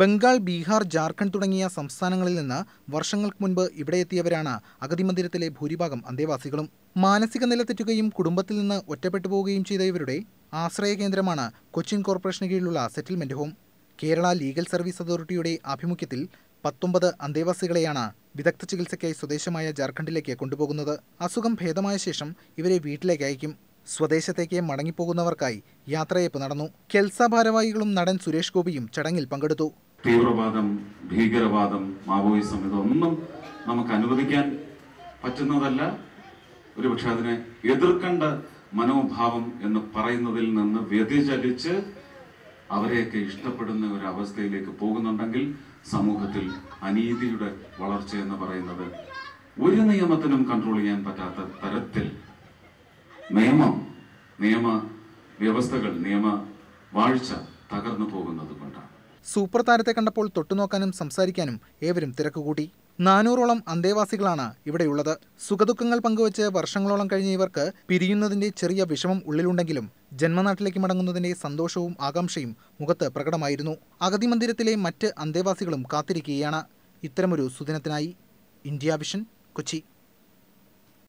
ബംഗാൾ ബീഹാർ ജാർഖണ്ഡ് തുടങ്ങിയ സംസ്ഥാനങ്ങളിൽ നിന്ന് വർഷങ്ങൾക്ക് മുൻപ് ഇവിടെ എത്തിയവരാണ് അഗതി മന്ദിരത്തിലെ ഭൂരിഭാഗം അന്തേവാസികളും. മാനസിക നില തെറ്റുകയും കുടുംബത്തിൽ നിന്ന് ഒറ്റപ്പെട്ടു പോവുകയും ചെയ്ത ഇവരുടെ ആശ്രയ കേന്ദ്രമാണ് കൊച്ചിൻ കോർപ്പറേഷന് കീഴിലുള്ള settlement home. Kerala legal service അതോറിറ്റിയുടെ ആഭിമുഖ്യത്തിൽ പത്തൊമ്പത് അന്തേവാസികളെയാണ് വിദഗ്ധ ചികിത്സയ്ക്കായി സ്വദേശമായ ജാർഖണ്ഡിലേക്ക് കൊണ്ടുപോകുന്നത്. അസുഖം ഭേദമായ ശേഷം ഇവരെ വീട്ടിലേക്ക് അയക്കും. സ്വദേശത്തേക്ക് മടങ്ങിപ്പോകുന്നവർക്കായി യാത്രയപ്പ് നടന്നു. കെൽസ ഭാരവാഹികളും നടൻ സുരേഷ് ഗോപിയും ചടങ്ങിൽ പങ്കെടുത്തു. തീവ്രവാദം ഭീകരവാദം മാവോയിസം ഇതൊന്നും നമുക്ക് അനുവദിക്കാൻ പറ്റുന്നതല്ല. ഒരുപക്ഷെ അതിനെ എതിർക്കേണ്ട മനോഭാവം എന്ന് പറയുന്നതിൽ നിന്ന് വ്യതിചലിച്ച് അവരെയൊക്കെ ഇഷ്ടപ്പെടുന്ന ഒരു അവസ്ഥയിലേക്ക് പോകുന്നുണ്ടെങ്കിൽ സമൂഹത്തിൽ അനീതിയുടെ വളർച്ച എന്ന് പറയുന്നത് ഒരു നിയമത്തിനും കൺട്രോൾ ചെയ്യാൻ പറ്റാത്ത തരത്തിൽ നിയമം നിയമ വ്യവസ്ഥകൾ നിയമ വാഴ്ച തകർന്നു പോകുന്നത് കൊണ്ടാണ്. സൂപ്പർ താരത്തെ കണ്ടപ്പോൾ തൊട്ടുനോക്കാനും സംസാരിക്കാനും ഏവരും തിരക്കുകൂട്ടി. നാനൂറോളം അന്തേവാസികളാണ് ഇവിടെയുള്ളത്. സുഖദുഃഖങ്ങൾ പങ്കുവച്ച് വർഷങ്ങളോളം കഴിഞ്ഞ ഇവർക്ക് പിരിയുന്നതിന്റെ ചെറിയ വിഷമം ഉള്ളിലുണ്ടെങ്കിലും ജന്മനാട്ടിലേക്ക് മടങ്ങുന്നതിന്റെ സന്തോഷവും ആകാംക്ഷയും മുഖത്ത് പ്രകടമായിരുന്നു. അഗതി മന്ദിരത്തിലെ മറ്റ് അന്തേവാസികളും കാത്തിരിക്കുകയാണ്. ഇത്തരമൊരു സുദിനത്തിനായി. India vision Kochi.